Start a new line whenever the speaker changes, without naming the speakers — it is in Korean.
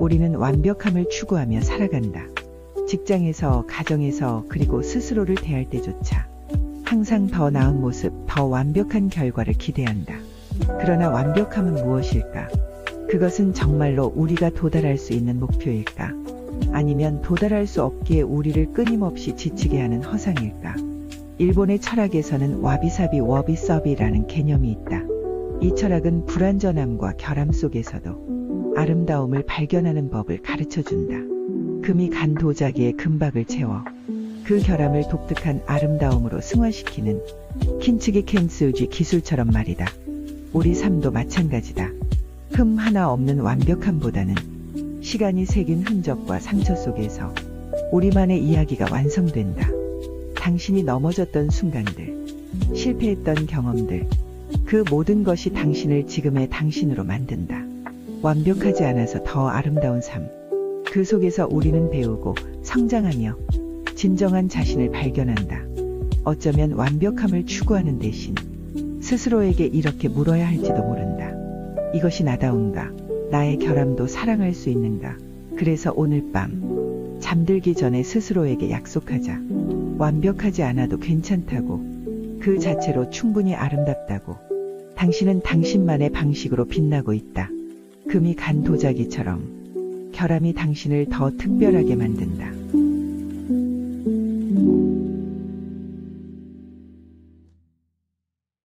우리는 완벽함을 추구하며 살아간다. 직장에서, 가정에서, 그리고 스스로를 대할 때조차 항상 더 나은 모습, 더 완벽한 결과를 기대한다. 그러나 완벽함은 무엇일까? 그것은 정말로 우리가 도달할 수 있는 목표일까? 아니면 도달할 수 없기에 우리를 끊임없이 지치게 하는 허상일까? 일본의 철학에서는 와비사비 워비서비라는 개념이 있다. 이 철학은 불완전함과 결함 속에서도 아름다움을 발견하는 법을 가르쳐 준다. 금이 간 도자기에 금박을 채워 그 결함을 독특한 아름다움으로 승화시키는 킨츠기 켄스우지 기술처럼 말이다. 우리 삶도 마찬가지다. 흠 하나 없는 완벽함보다는 시간이 새긴 흔적과 상처 속에서 우리만의 이야기가 완성된다. 당신이 넘어졌던 순간들, 실패했던 경험들, 그 모든 것이 당신을 지금의 당신으로 만든다. 완벽하지 않아서 더 아름다운 삶. 그 속에서 우리는 배우고 성장하며 진정한 자신을 발견한다. 어쩌면 완벽함을 추구하는 대신 스스로에게 이렇게 물어야 할지도 모른다. 이것이 나다운가? 나의 결함도 사랑할 수 있는가? 그래서 오늘 밤 잠들기 전에 스스로에게 약속하자. 완벽하지 않아도 괜찮다고. 그 자체로 충분히 아름답다고. 당신은 당신만의 방식으로 빛나고 있다. 금이 간 도자기처럼 결함이 당신을 더 특별하게 만든다.